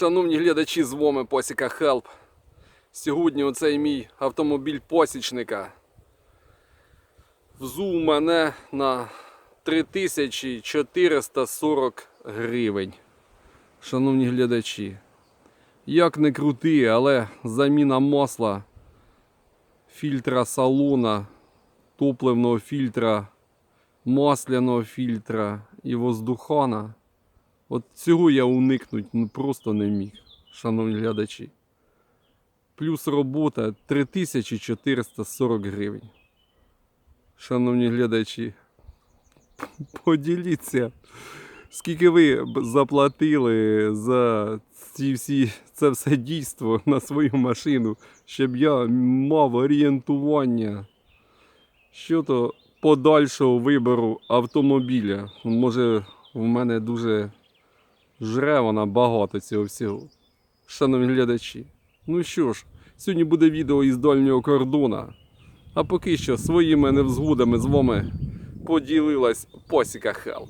Шановні глядачі з вами Посіка Хелп. Сьогодні оцей мій автомобіль посічника взув мене на 3440 гривень. Шановні глядачі, як не крути, але заміна масла, фільтра салона, топливного фільтра, масляного фільтра і воздухана. От цього я уникнути ну, просто не міг, шановні глядачі. Плюс робота 3440 гривень. Шановні глядачі, поділіться, скільки ви заплатили за ці всі, це все дійство на свою машину, щоб я мав орієнтування щодо подальшого вибору автомобіля. Може, в мене дуже жре вона багато цього всього. Шановні глядачі. Ну що ж, сьогодні буде відео із дальнього кордона. А поки що своїми невзгодами з вами поділилась Посіка Хелп.